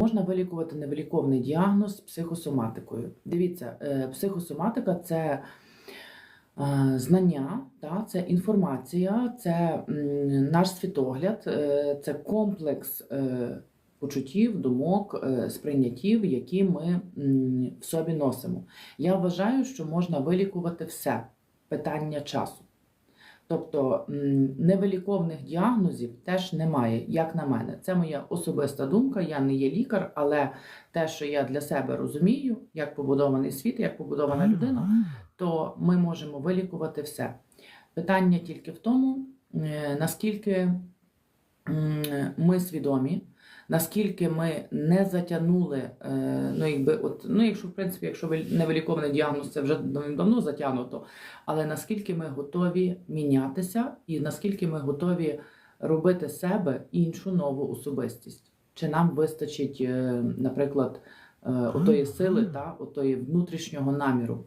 Можна вилікувати невиліковний діагноз психосоматикою. Дивіться, е, психосоматика це е, знання, це інформація, це наш світогляд, е, це комплекс почуттів, думок, сприйняттів, які ми в собі носимо. Я вважаю, що можна вилікувати все питання часу. Тобто невиліковних діагнозів теж немає, як на мене. Це моя особиста думка. Я не є лікар, але те, що я для себе розумію, як побудований світ, як побудована людина, то ми можемо вилікувати все. Питання тільки в тому, е, наскільки ми свідомі, наскільки ми не затягнули, е, ну, якби, от, ну, якщо, в принципі, якщо ви- невиліковний діагноз, це вже давно затягнуто, але наскільки ми готові мінятися і наскільки ми готові робити себе іншу нову особистість. Чи нам вистачить, е, наприклад, е, отої сили та отої внутрішнього наміру.